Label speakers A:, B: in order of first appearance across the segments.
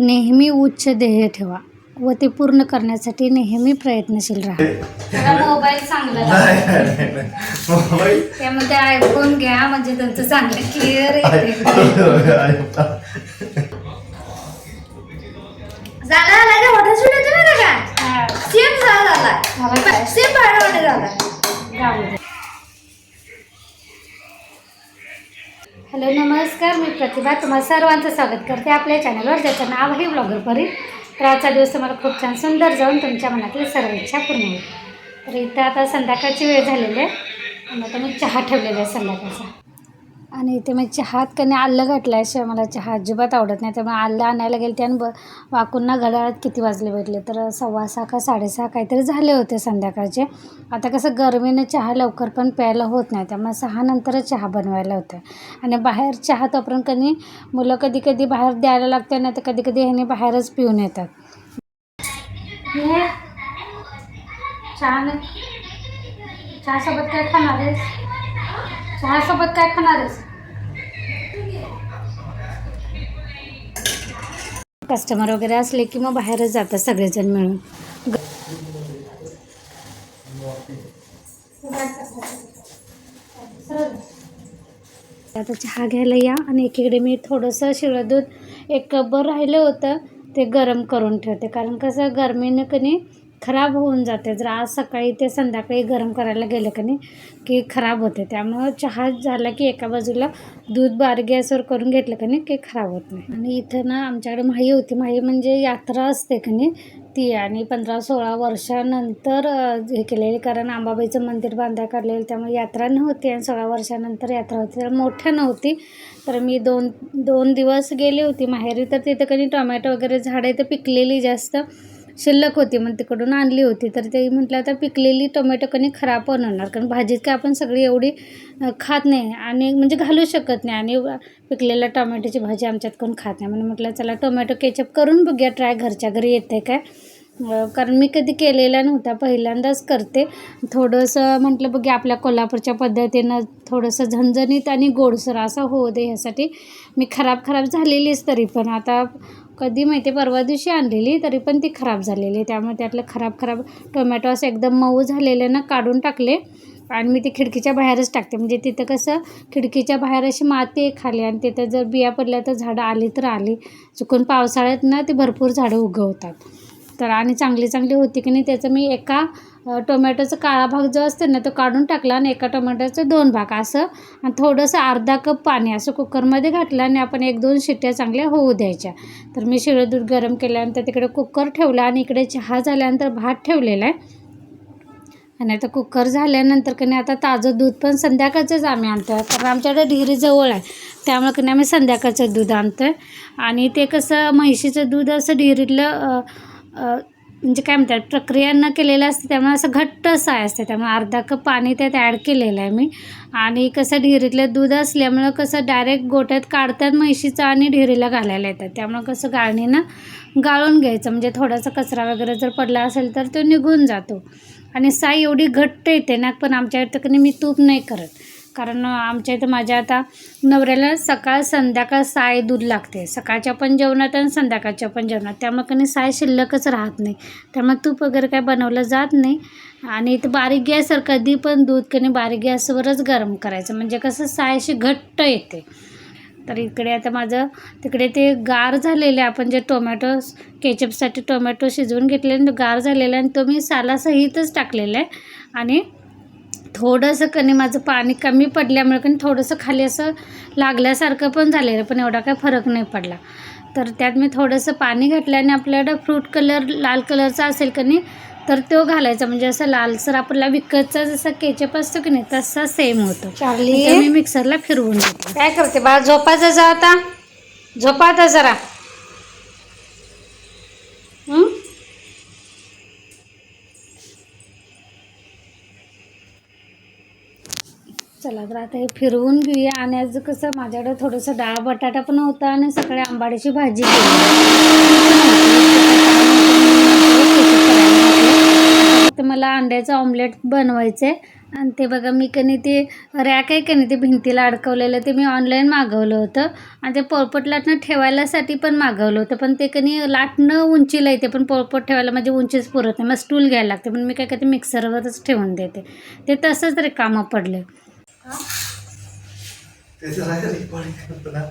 A: नेहमी उच्च ध्येय ठेवा व ते पूर्ण करण्यासाठी नेहमी प्रयत्नशील राहा. मोबाईल चांगला त्यामध्ये आयफोन घ्या म्हणजे तुमचं चांगलं क्लिअर
B: झाला आला का? मोठा शूट होतो ना का? सेम झाला झाला. सेम भाडा झाला.
A: हॅलो नमस्कार मी प्रतिभा. तुम्हाला सर्वांचं स्वागत करते आपल्या चॅनलवर ज्याचं नाव आहे ब्लॉगर परी तर आजचा दिवस तुम्हाला खूप छान सुंदर जाऊन तुमच्या मनातील सर्व इच्छा पूर्ण होईल. तर इथं आता संध्याकाळची वेळ झालेली आहे. मग आता मी चहा ठेवलेला आहे संध्याकाळचा. आणि इथे मी चहात कधी आलं घातल्याशिवाय मला चहा अजिबात आवडत नाही. त्यामुळे आलं आणायला गेले ते आणि ब वाकूंना घड्याळात किती वाजले भेटले तर सव्वा सहा का साडेसहा काहीतरी झाले होते संध्याकाळचे. आता कसं गरमीनं चहा लवकर पण प्यायला होत नाही. त्यामुळे सहा नंतरच चहा बनवायला होतं. आणि बाहेर चहा तोपर्यंत कधी मुलं कधी कधी बाहेर द्यायला लागते नाही तर कधी कधी ह्याने बाहेरच पिऊन येतात. चहा चहासोबत काय खाणार आहेस? चहासोबत काय खाणार आहेस कस्टमर वगैरे असले की मग बाहेरच जातात सगळेजण मिळून. आता चहा घ्यायला या आणि एकीकडे मी थोडंसं शिळं दूध एक कपभर राहिलं होतं ते गरम करून ठेवते. कारण कसं गरमीनं कणी खराब होऊन जाते. जर आज सकाळी ते संध्याकाळी गरम करायला गेलं का नाही की खराब होते. त्यामुळं चहा झाला की एका बाजूला दूध बार गॅसवर करून घेतलं का नाही की खराब होत नाही. आणि इथं ना आमच्याकडे माही होती. माही म्हणजे यात्रा असते का नाही ती आणि पंधरा सोळा वर्षानंतर हे केलेली. कारण अंबाबाईचं मंदिर बांधा काढलेलं त्यामुळे यात्रा नव्हती आणि सोळा वर्षानंतर यात्रा होती. तर मोठ्या नव्हती. तर मी दोन दोन दिवस गेली होती माहेरी. तर तिथं कधी टोमॅटो वगैरे झाडं तर पिकलेली जास्त. शिल्लक होती मग तिकडून आणली होती. तर ते म्हटलं आता पिकलेली टोमॅटो कणी खराब पण होणार कारण भाजीत काय आपण सगळी एवढी खात नाही आणि म्हणजे घालू शकत नाही आणि पिकलेल्या टोमॅटोची भाजी आमच्यात कोण खात नाही. म्हणून म्हटलं चला टोमॅटो केचप करून बघूया ट्राय घरच्या घरी येते काय? कारण मी कधी केलेला नव्हता पहिल्यांदाच करते. थोडंसं म्हटलं बघूया आपल्या कोल्हापूरच्या पद्धतीनं थोडंसं झणझणीत आणि गोडसर असं होऊ दे ह्यासाठी. मी खराब खराब झालेलीच तरी पण. आता कधी माहिती परवा दिवशी आणलेली तरी पण ती खराब झालेली. त्यामुळे त्यातलं खराब खराब टोमॅटो असं एकदम मऊ झालेले ना काढून टाकले. आणि मी ते खिडकीच्या बाहेरच टाकते. म्हणजे तिथं कसं खिडकीच्या बाहेर अशी माती खाली आणि तिथं जर बिया पडल्या तर झाडं आली तर आली. चुकून पावसाळ्यात ना ते भरपूर झाडं उगवतात. तर आणि चांगली चांगली होती की नाही त्याचं मी एका टोमॅटोचा काळा भाग जो असतो ना तो काढून टाकला आणि एका टोमॅटोचं दोन भाग असं. आणि थोडंसं अर्धा कप पाणी असं कुकरमध्ये घातलं आणि आपण एक दोन शिट्ट्या चांगल्या होऊ द्यायच्या. तर मी शिळं दूध गरम केल्यानंतर तिकडे कुकर ठेवला आणि इकडे चहा झाल्यानंतर भात ठेवलेला आहे. आणि आता कुकर झाल्यानंतर की नाही आता ताजं दूध पण संध्याकाळचंच आम्ही आणतो आहे कारण आमच्याकडे डिग्री जवळ आहे. त्यामुळे की नाही आम्ही संध्याकाळचं दूध आणतो आहे आणि ते कसं म्हैशीचं दूध असं डिग्रीतलं म्हणजे काय म्हणतात प्रक्रिया न केलेलं असते त्यामुळे असं घट्ट साय असते. त्यामुळे अर्धा कप पाणी त्यात ॲड केलेलं आहे मी. आणि कसं ढिरीतलं दूध असल्यामुळं कसं डायरेक्ट गोट्यात काढतात म्हशीचं आणि ढिरीला घालायला येतात. त्यामुळं कसं गाळणीनं गाळून घ्यायचं. म्हणजे थोडासा कचरा वगैरे जर पडला असेल तर तो निघून जातो. आणि साय एवढी घट्ट येते ना पण आमच्या इथं मी तूप नाही करत. कारण आमच्या इथं माझ्या आता नवऱ्याला सकाळ संध्याकाळ साय दूध लागते. सकाळच्या पण जेवणात आणि संध्याकाळच्या पण जेवणात. त्यामुळे कधी साय शिल्लकच राहत नाही. त्यामुळे तूप वगैरे काय बनवलं जात नाही. आणि इथं बारीक गॅसवर कधी पण दूध कधी बारीक गॅसवरच गरम करायचं. म्हणजे कसं साय अशी घट्ट येते. तर इकडे आता माझं तिकडे ते गार झालेले आपण जे टोमॅटो केचपसाठी टोमॅटो शिजवून घेतले आणि तो गार झालेला आणि तो मी सालासहितच टाकलेला आहे. आणि थोडंसं कणी माझं पाणी कमी पडल्यामुळे कणी थोडंसं खाली असं लागल्यासारखं पण झालेलं पण एवढा काय फरक नाही पडला. तर त्यात मी थोडंसं पाणी घातलं आणि आपल्याकडं फ्रूट कलर लाल कलरचा असेल का नाही तर तो घालायचा. म्हणजे असं लालसर आपला विकतचा जसा केचप असतो की नाही तसा सेम होतो. चार्ली? मी मिक्सरला फिरवून घेतलं
B: काय करते बा झोपायचं जा आता? झोपा आता जरा.
A: चला तर आता हे फिरवून घेऊया. आणि आज कसं माझ्याकडे थोडंसं डाळ बटाटा पण होता आणि सकाळी आंबाडीची भाजी केली. तर मला अंड्याचं ऑमलेट बनवायचं आहे आणि ते बघा मी कनी ते रॅक आहे का नाही ते भिंतीला अडकवलेलं ते मी ऑनलाईन मागवलं होतं. आणि ते पोळपट लाटणं ठेवायलासाठी पण मागवलं होतं. पण ते कनी लाटणं उंचीला येते पण पोळपट ठेवायला माझी उंचीच पुरत नाही. मग स्टूल घ्यायला लागते. पण मी काय करते मिक्सरवरच ठेवून देते. ते तसंच तरी कामं पडले
C: करताना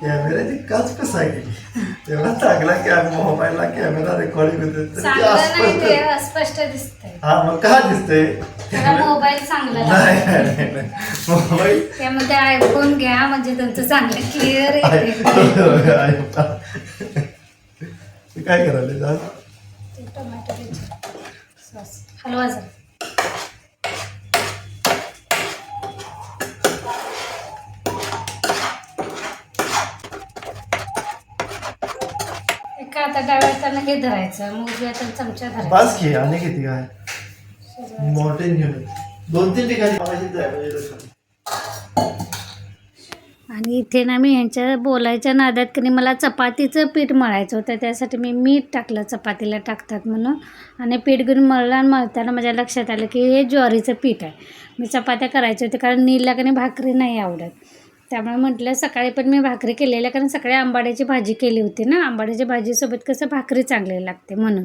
C: कॅमेऱ्याची काच कसा गेली? चांगला कॅम मोबाईलला कॅमेरा रेकॉर्डिंग होते अस्पष्ट.
A: दिसतंय.
C: हा मग का दिसते
A: मोबाईल चांगला
C: नाही नाही, नाही, नाही. मोबाईल
A: त्यामध्ये आयफोन घ्या म्हणजे तुमचं चांगलं क्लिअर
C: आहे-? ते काय करायला जा
A: हलवा जरा. आता हे धरायचं मग चमचा
C: आणि किती काय? मॉर्टिन घेऊन. दोन तीन ठिकाणी म्हणजे लक्षात.
A: आणि इथे ना मी ह्यांच्या बोलायच्या नादात की नाही मला चपातीचं पीठ मळायचं होतं त्यासाठी मी मीठ टाकलं चपातीला टाकतात म्हणून. आणि पीठ घेऊन मळलं आणि मळताना माझ्या लक्षात आलं की हे ज्वारीचं पीठ आहे. मी चपात्या करायचे होते कारण नीलला का नाही भाकरी नाही आवडत. त्यामुळे म्हटलं सकाळी पण मी भाकरी केलेल्या कारण सकाळी आंबाड्याची भाजी केली होती ना. आंबाड्याच्या भाजीसोबत कसं भाकरी चांगली लागते म्हणून.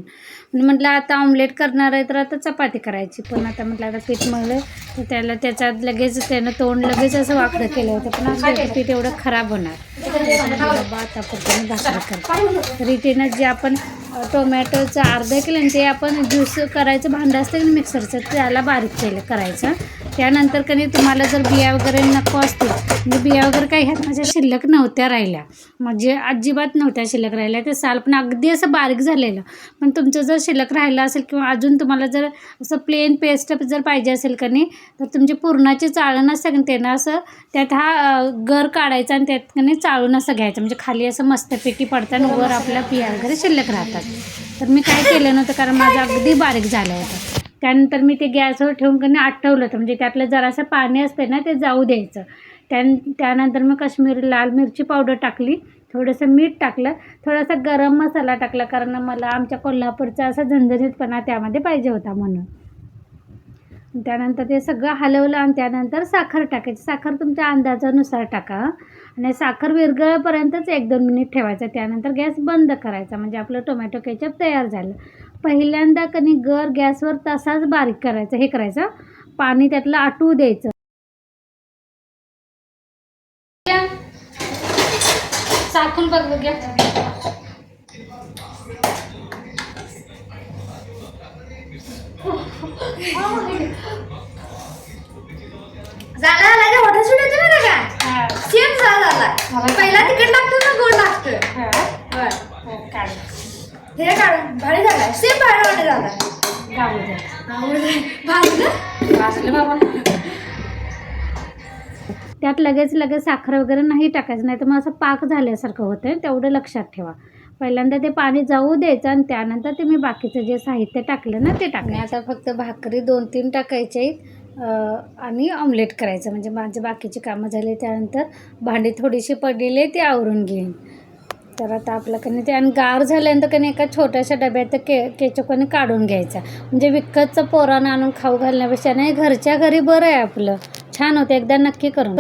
A: म्हटलं आता ऑमलेट करणार आहे तर आता चपाती करायची. पण आता म्हटलं आता पीठ मळलं तर त्याला त्याच्यात लगेच त्यानं तोंड लगेच असं वाकडं केलं होतं. पण असं ते पीठ एवढं खराब होणार. बाबा आता पुढे भाकरी करते. तर इथे जे आपण टोमॅटोचं अर्ध केलं आणि ते आपण ज्यूस करायचं भांडं असतं मिक्सरचं त्याला बारीक केलं करायचं. त्यानंतर कधी तुम्हाला जर बिया वगैरे नको असतील म्हणजे बिया वगैरे काही ह्यात माझ्या शिल्लक नव्हत्या राहिल्या. म्हणजे अजिबात नव्हत्या शिल्लक राहिल्या. ते साल पण अगदी असं बारीक झालेलं. पण तुमचं जर शिल्लक राहिलं असेल किंवा अजून तुम्हाला जर असं प्लेन पेस्ट जर पाहिजे असेल का नाही तर तुमची पुरणाची चाळण असं की त्यानं असं त्यात हा घर गर काढायचा आणि त्यात कनी चाळून असं घ्यायचं. म्हणजे खाली असं मस्तपैकी पडतात आणि वर आपल्या बिया वगैरे शिल्लक राहतात. तर मी काय केलं नव्हतं कारण माझं अगदी बारीक झालं होतं. त्यानंतर मी ते गॅसवर ठेवून कने आटवलं होतं. म्हणजे त्यातलं जरासं पाणी असते ना ते जाऊ द्यायचं. त्यान त्यानंतर मग काश्मीरी लाल मिरची पावडर टाकली. थोडंसं मीठ टाकलं. थोडासा गरम मसाला टाकला कारण मला आमच्या कोल्हापूरचा असा झणझणीतपणा त्यामध्ये पाहिजे होता म्हणून. त्यानंतर ते सगळं हलवलं आणि त्यानंतर साखर टाकायची. साखर तुमच्या अंदाजानुसार टाका. आणि साखर विरघळपर्यंतच एक दोन मिनिट ठेवायचं. त्यानंतर गॅस बंद करायचा. म्हणजे आपलं टोमॅटो केचप तयार झालं. पहिल्यांदा कणी गर गॅसवर तसाच बारीक करायचा हे करायचं. पाणी त्यातलं आटू द्यायचं. चाकून बघ बघ्या
B: झाला झाला का? मोठा सुट येतो ना का सेम झाला झाला पहिला तिकट लागतो ना गोड लागतं बर हे काढ भारी झालाय. सेम भारी झालाय. आवडलंय. भारी ना
A: त्यात लगेच लगेच साखर वगैरे नाही टाकायचं नाही तर मग असं पाक झाल्यासारखं होतं तेवढं लक्षात ठेवा. पहिल्यांदा ते पाणी जाऊ द्यायचं आणि त्यानंतर ते मी बाकीचं जे साहित्य टाकलं ना ते टाकलं आता फक्त भाकरी दोन तीन टाकायचे आणि ऑमलेट करायचं. म्हणजे माझे बाकीची कामं झाली त्यानंतर भांडी थोडीशी पडलेली ती आवरून घेईन. तर आता आपलं कनी ते आणि गार झाल्यानंतर कनी एका छोट्याशा डब्यात के केचपने काढून घ्यायचा. म्हणजे विकतचं पोरानं आणून खाऊ घालण्यापेक्षा नाही घरच्या घरी बरं आहे आपलं. छान होतं. एकदा नक्की करून